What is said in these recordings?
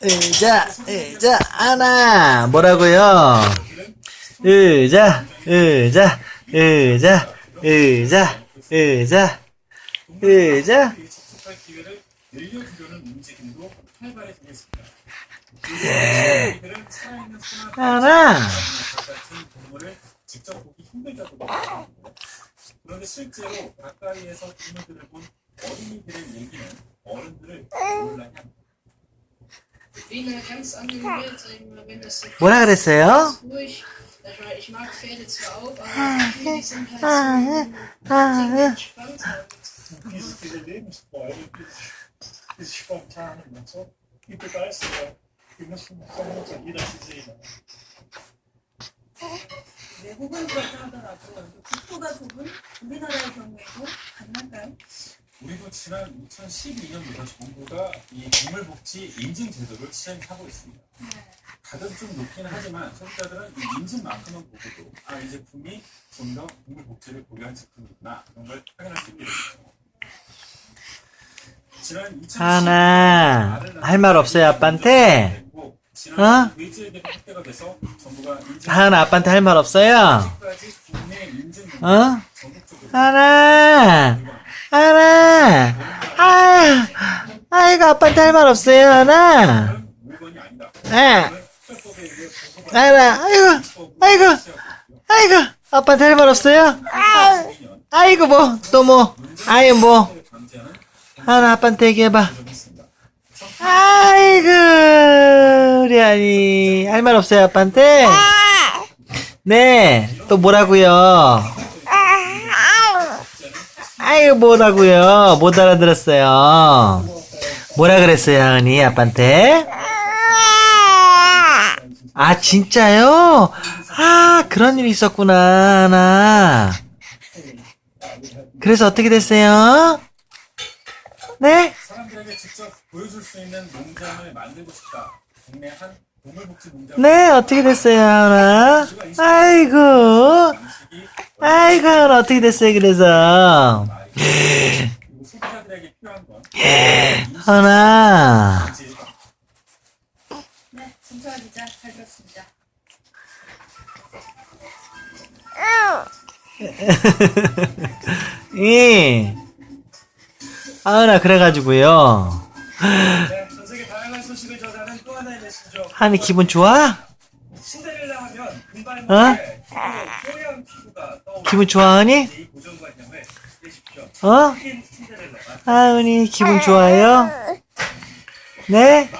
의자, 의자, 하나. 뭐라고요? 의자, 의자, 의자, 의자, 의자, 의자. 하나. 말하는데 그런데 실제로 가까이에서 동물들을 본 어린이들의 얘기는 어른들을 놀라게 합니다. 뭐라 그랬어요? 외국은 그렇다 하더라도 국토가 좁은 우리나라의 경우에도 가능할까요? 우리도 지난 2012년부터 정부가 이 동물복지 인증 제도를 시행하고 있습니다. 가격 좀 높기는 하지만 소비자들은 이 인증만큼은 보고도 아 이 제품이 좀 더 동물복지를 고려한 제품이구나 그런 걸 확인할 수 있게 되죠. 지난 2012년 하나. 할 말 없어요, 아빠한테? 어? 하나, 아빠한테 할 말 없어요? 어? 하나. 하나. 아, 아이고, 아빠한테 할 말 없어요, 하나. 아니다. 아, 하나. 아이고, 아이고, 아이고, 아빠한테 할 말 없어요? 아이고, 뭐, 또 뭐, 아이, 뭐. 하나, 아빠한테 얘기해봐. 아이고, 우리 아니, 할 말 없어요, 아빠한테? 네, 또 뭐라고요? 아이고, 뭐라고요? 못 알아들었어요. 뭐라 그랬어요, 하은이, 아빠한테? 아, 진짜요? 아, 그런 일이 있었구나, 하나. 그래서 어떻게 됐어요? 네? 사람들에게 직접 보여줄 수 있는 농장을 만들고 싶다. 국내 한 동물복지 농장 네, 어떻게 됐어요, 하나? 아이고, 아이고, 하나 어떻게 됐어요, 그래서. 그리고 소비자들에게 필요한 건 하나. 네, 김서아 기자 잘 들었습니다. 예. 하은아, 그래가지고요. 하은이 기분 좋아? 신데렐라 하면 금발 어? 모델 뽀얀 피부가 떠오르는 기분 좋아, 하은이? 이 고정관념을 깨십시오. 어? 신데렐라가 하은이 기분 좋아요? 네?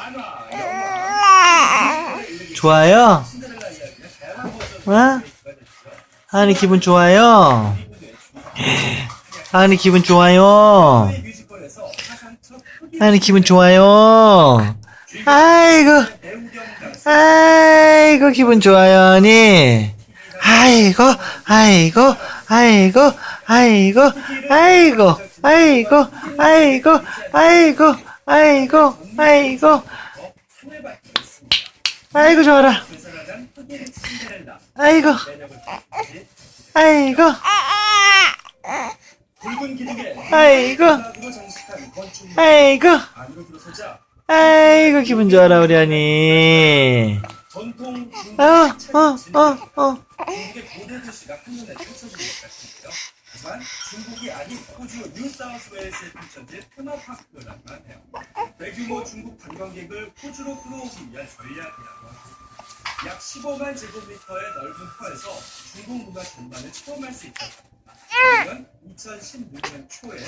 좋아요? 신데렐라 어? 기분 좋아요? 하은이 기분 좋아요? 하은이 기분 좋아요? 아이고. 아이고 기분 좋아요 하니. 아이고 아이고 아이고 아이고 아이고 아이고 아이고 아이고 아이고 아이고. 아이고 좋아라. 아이고. 아이고. 아이고. 아이고 아이고 기분 좋아라 우리 하니 전통 중국 어어어어 중국의 고대 도시가 한눈에 펼쳐지는 것 같은데요. 하지만 중국이 아닌 호주 뉴사우스웨일스에 펼쳐진 테마파크라고 하네요. 대규모 중국 관광객을 호주로 끌어오기 위한 전략이라고 합니다. 약 15만 제곱미터의 넓은 터에서 중국 문화 전반을 체험할 수 있다고 합니다. 이건 2016년 초에